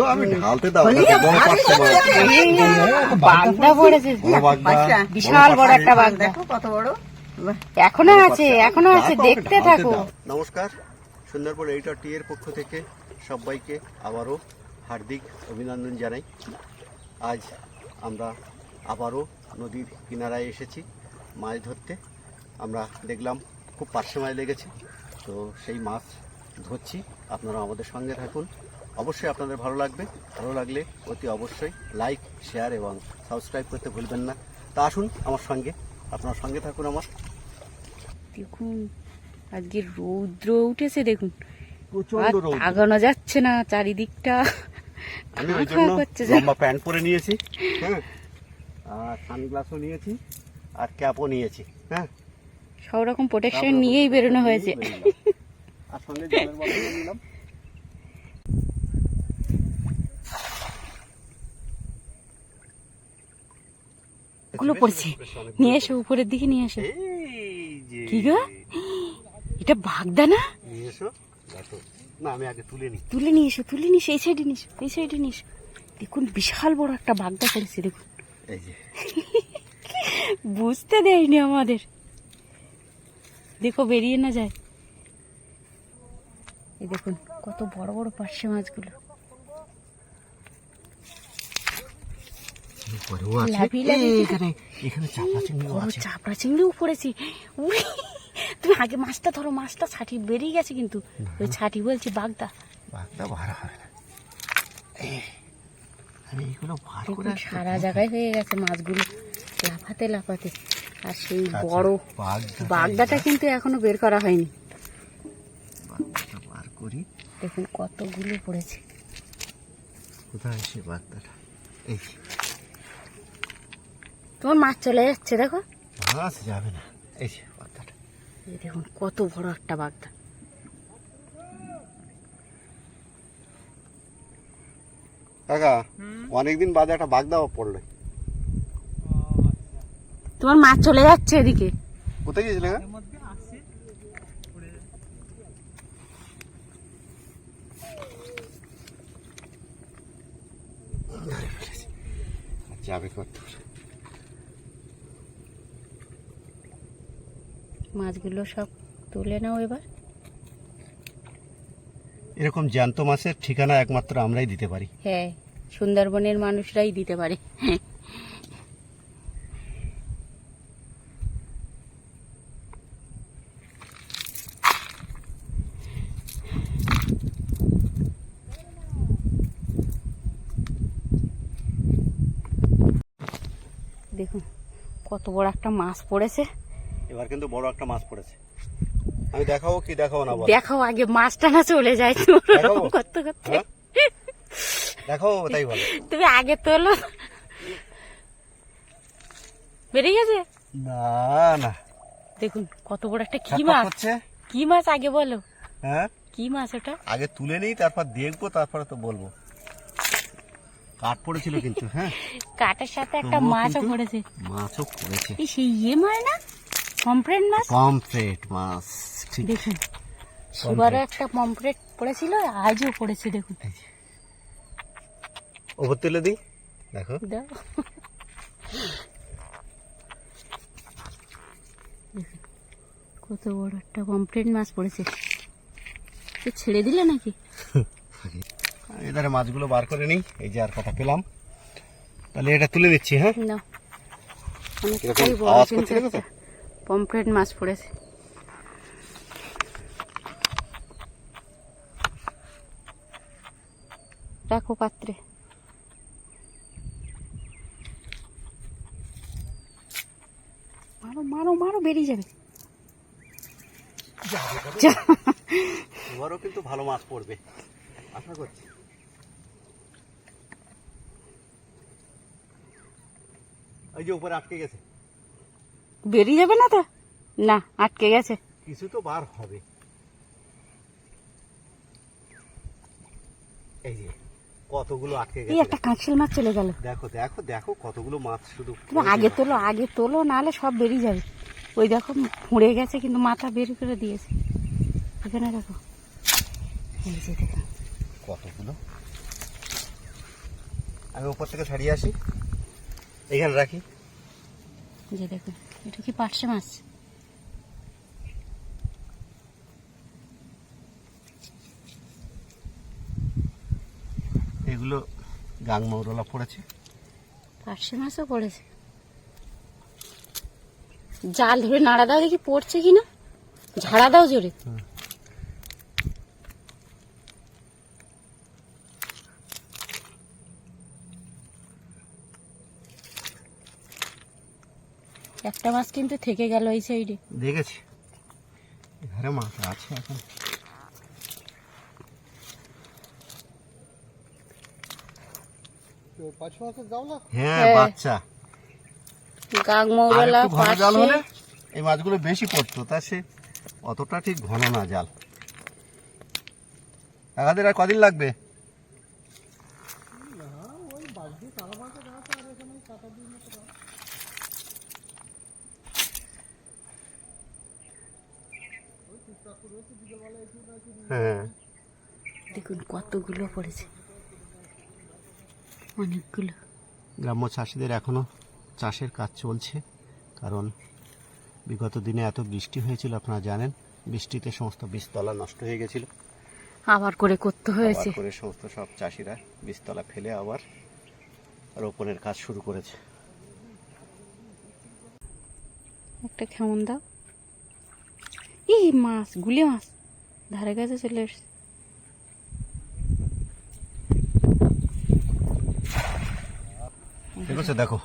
তো আমি ঢালতে দাও হলি দেখো, বড় পাঁচটা মাছ। বাগদা পড়েছে বড় বাগদা, বাচ্চা। বড় বিশাল বড় একটা বাগদা। কত বড়। এখনও আছে এখনও আছে দেখতে থাকো। নমস্কার সুন্দরবন এইটা টি এর পক্ষ থেকে সবাইকে আবারও হার্দিক অভিনন্দন জানাই। আজ আমরা আবারও নদীর কিনারায় এসেছি মাছ ধরতে। আমরা দেখলাম খুব পার্শ্বে মাছ লেগেছে তো সেই মাছ ধরছি। আপনারা আমাদের সঙ্গে থাকুন। অবশ্যই আপনাদের ভালো লাগবে। ভালো লাগলে অতি অবশ্যই লাইক শেয়ার এবং সাবস্ক্রাইব করতে ভুলবেন না। তা আসুন আমার সঙ্গে। আপনার সঙ্গে থাকুন আমার। দেখুন আজকে রৌদ্র উঠেছে দেখুন। আগানো যাচ্ছে না চারিদিকটা আমি ওই জন্য। লম্বা প্যান্ট পরে নিয়েছি হ্যাঁ। আর সানগ্লাসও নিয়েছি আর ক্যাপও নিয়েছি হ্যাঁ। সব রকম প্রোটেকশন নিয়েই বেরোনো হয়েছে। আর সঙ্গে জলের নিলাম। গুলো পড়ছে। নিয়ে এসো উপরের দিকে নিয়ে এসো। কি গো? এটা বাগদা না? নিয়ে এসো না আমি আগে তুলে নিই। তুলে নিয়ে এসো তুলে নিয়ে এসো, এই সাইডে নিয়ে এসো এই সাইডে নিয়ে এসো। দেখুন বিশাল বড় একটা বাগদা পড়েছে দেখুন। এই যে। বুঝতে দেয়নি আমাদের। দেখো বেরিয়ে না যায়। এই দেখুন কত বড় বড় পার্শে মাছগুলো। আছে। এখানে এখানে চিংড়িও আছে। চাপড়া চিংড়িও পড়েছি উই, তুমি আগে মাছটা ধরো মাছটা ছাটি বেরিয়ে গেছে কিন্তু। ওই ছাটি বলছি বাগদা। বাগদা ভাড়া হবে না। আমি করে সারা জায়গায় হয়ে গেছে মাছগুলো লাফাতে লাফাতে। আর সেই আচ্ছা, বড় বাগদাটা বাগদাটা কিন্তু এখনও বের করা হয়নি। বার করি। দেখুন কতগুলো পড়েছে। কোথায় সে বাগদাটা? এই তোমার মাছ চলে যাচ্ছে দেখো। মাছ যাবে না। এই যে বাগদাটা এই দেখুন কত বড় একটা বাগদা। কাকা অনেকদিন বাদে একটা বাগদা পড়ল। তোমার মাছ চলে যাচ্ছে এদিকে। কোথায়। আর যাবে কত মাছগুলো সব তুলে নাও এবার। এরকম জ্যান্ত মাছের ঠিকানা একমাত্র আমরাই দিতে পারি। হ্যাঁ সুন্দরবনের মানুষরাই দিতে পারে। দেখুন কত বড় একটা মাছ পড়েছে। এবার কিন্তু বড় একটা মাছ পড়েছে। আমি দেখাবো কি দেখাবো না দেখাও আগে মাছটা না চলে যায় ওরকম করতে করতে। হ্যাঁ? দেখাবো তাই বলো। তুমি আগে তোলো। বেরিয়ে গেছে? না না। দেখুন কত বড় একটা কি মাছ। কি মাছ আগে বলো? হ্যাঁ? কি মাছ ওটা? আগে তুলে নেই তারপর দেখব তারপরে তো বলব। কাঠ পড়েছিল কিন্তু হ্যাঁ? কাঠের সাথে একটা মাছও পড়েছে। মাছও পড়েছে। এই সেই ইয়ে মাছ না? পমফ্রেট মাছ? পমফ্রেট মাছ ঠিক। দেখুন সেবারও একটা পমফ্রেট পড়েছিল আজও পড়েছে দেখুন। ওপর তুলে দিই দেখো। কত বড় একটা পমফ্রেট মাছ পড়েছে। ছেড়ে দিলে নাকি? এধারে মাছগুলো বার করে নিই এই যে আর কটা পেলাম। তাহলে এটা তুলে দিচ্ছি হ্যাঁ? না আওয়াজ করছে পমফ্রেট মাছ পড়েছে রাখো পাত্রে মারো মারো মারো বেরিয়ে যাবে যা। এবারও কিন্তু ভালো মাছ পড়বে আশা করছি এই যে উপরে আটকে গেছে বেরিয়ে যাবে না তো? না আটকে গেছে। কিছু তো বার হবে। এই যে কতগুলো আটকে গেছে একটা কাঁকশাল মাছ চলে গেল। দেখো দেখো দেখো কতগুলো মাছ শুধু আগে তোলো আগে তোলো নাহলে সব বেরিয়ে যাবে। ওই দেখো ফুঁড়ে গেছে কিন্তু মাথা বের করে দিয়েছে। এখানে দেখো। এই যে দেখো। কতগুলো? আমি উপর থেকে ছাড়িয়ে আসি। এখানে রাখি। যে দেখুন এটা কি পার্শে মাছ? এগুলো গাং মৌরলা পড়েছে। পার্শে মাছও পড়েছে। জাল ধরে নাড়া দাও দেখি পড়ছে কিনা। ঝাড়া দাও জোরে। একটা মাছ কিন্তু থেকে গেল এই সাইডে। দেখেছি। এখানে মাছ আছে এখন। হ্যাঁ হ্যাঁ। বাচ্চা। গাং মৌরলা ঘন জাল হলে এই মাছগুলো বেশি পড়তো তা সে অতটা ঠিক ঘন না জাল। একাদের আর কদিন লাগবে? হ্যাঁ। দেখুন কতগুলো পড়েছে। অনেকগুলো। গ্রাম্য চাষিদের এখনও চাষের কাজ চলছে কারণ বিগত দিনে এত বৃষ্টি হয়েছিল আপনারা জানেন। বৃষ্টিতে সমস্ত বীজতলা নষ্ট হয়ে গেছিল। আবার করে করতে হয়েছে। করে সমস্ত সব চাষিরা বীজতলা ফেলে আবার রোপণের কাজ শুরু করেছে। একটা কেমন দাও এই মাছ গুলি মাছ ধারে কাছে চলে এসছে ঠিক আছে দেখো।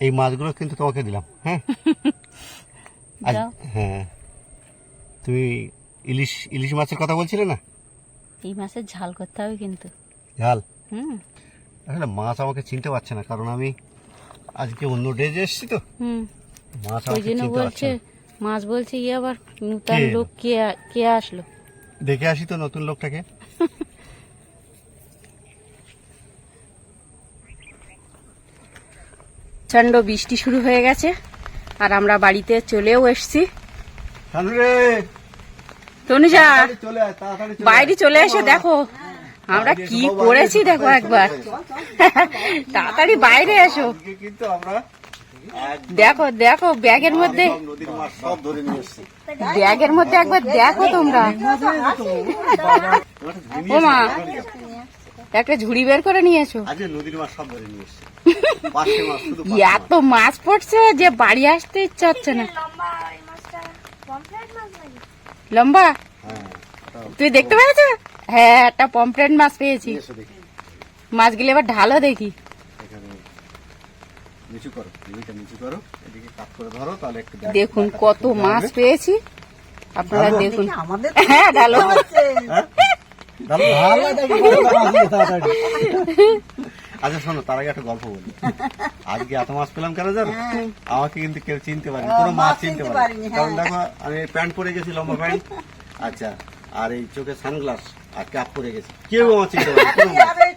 এই মাছগুলো কিন্তু তোমাকে দিলাম হ্যাঁ? হ্যাঁ। তুমি ইলিশ ইলিশ মাছের কথা বলছিলে না? এই মাছের ঝাল করতে হবে কিন্তু। ঝাল? হুম। আসলে মাছ আমাকে চিনতে পারছে না কারণ আমি আজকে অন্য ডেজে এসেছি তো। হুম। মাছ আমাকে চিনতে পারছে বলছে না। মাছ বলছে ইয়ে আবার নতুন লোক কে কে আসলো? দেখে আসি তো নতুন লোকটাকে। প্রচণ্ড বৃষ্টি শুরু হয়ে গেছে আর আমরা বাড়িতে চলেও এসছি। তনুজা চলে আয়, তাড়াতাড়ি বাইরে চলে এসো দেখো। আমরা কি করেছি দেখো একবার। তাড়াতাড়ি বাইরে এসো। কিন্তু আমরা দেখো দেখো ব্যাগের মধ্যে ব্যাগের মধ্যে একবার দেখো তোমরা। ও মা একটা ঝুড়ি বের করে নিয়ে এসো। আজকে নদীর মাছ সব ধরে নিয়ে এসেছি। পাঁচশো মাছ শুধু পাঁচশো মাছ। এত মাছ পড়ছে যে বাড়ি আসতে ইচ্ছা হচ্ছে না। লম্বা? হ্যাঁ তুই দেখতে পেয়েছ হ্যাঁ একটা পমফ্রেট মাছ পেয়েছি। মাছগুলো এবার ঢালো দেখি। নিচু করো টিভিটা নিচু করো এদিকে কাট করে ধরো তাহলে একটু দেখুন কত মাছ পেয়েছি। আপনারা দেখুন। আমাদের হ্যাঁ ঢালো হ্যাঁ? আচ্ছা শোনো তার আগে একটা গল্প বলি। আজকে এত মাছ পেলাম কেন জানো? আমাকে কিন্তু কেউ চিনতে পারেনি কোনো মাছ চিনতে পারেনি। কারণ দেখো আমি প্যান্ট পরে গেছি লম্বা প্যান্ট। আচ্ছা আর এই চোখে সানগ্লাস আর ক্যাপ পরে গেছি। কেউ আমার চিনতে পারেনি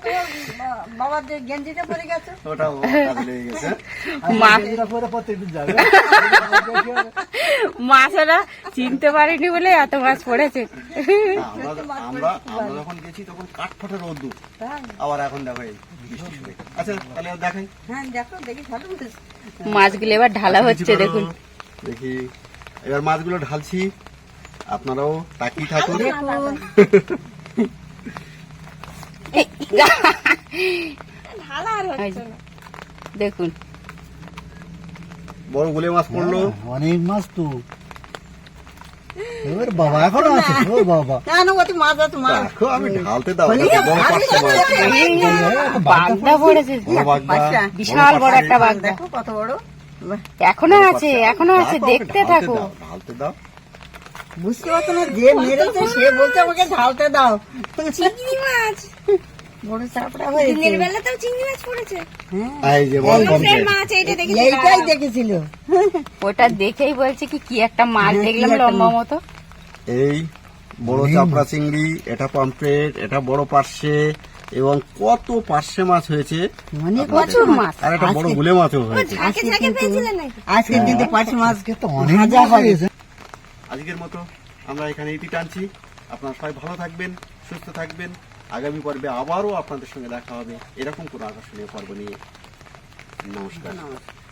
গেঞ্জিটা পরে গেছে। ওটা গেছে। মাছেরা চিনতে পারেনি বলে এত মাছ পড়েছে। আমরা আমরা যখন গেছি তখন রোদ্দুর। আবার এখন দেখো হয়ে। আচ্ছা তাহলে দেখাই হ্যাঁ দেখো দেখি ভালো মাছগুলো এবার ঢালা নিচু হচ্ছে দেখুন। দেখি। এবার মাছগুলো ঢালছি। আপনারাও তাকিয়ে থাকুন। দেখুন যে, দেখুন। বড় গুলে মাছ পড়ল। অনেক মাছ তো। এবার বাবা এখনও আছে ও বাবা। না না ওতে মাছ আছে মাছ। আমি ঢালতে দাও হলি দেখো, বড় ভারী পাঁচশো মাছ। বাগদা পড়েছে। বড় বাগদা বাচ্চা, বিশাল বড় একটা বাগদা দেখো কত বড়। এখনও আছে এখনও আছে দেখতে থাকো। ঢালতে দাও। বুঝতে পারছ না? যে মেরেছে সে বলছে আমাকে ঢালতে দাও। চিংড়ি মাছ। বড় চাপড়া হয়েছে। দিনের বেলাতেও চিংড়ি মাছ পড়েছে। হ্যাঁ। এই যে বড় পমফ্রেট মাছ এইটা এইটাই দেখেছিল। ওটা দেখেই বলছে কি কি একটা মাছ হ্যাঁ, দেখলাম লম্বা মতো। এই বড় চাপড়া চিংড়ি এটা পমফ্রেট এটা বড় পার্শে এবং কত পার্শে মাছ হয়েছে। অনেক প্রচুর মাছ। আর একটা বড় গুলে মাছও হয়েছে। আজকে কিন্তু মাছ অনেক ভাজা মাছ হয়েছে। আজকের মতো আমরা এখানে এটি টানছি। আপনারা সবাই ভালো থাকবেন, সুস্থ থাকবেন। আগামী পর্বে আবারও আপনাদের সঙ্গে দেখা হবে। এরকম কোনো আকর্ষণীয় পর্ব নিয়ে। নমস্কার। নমস্কার।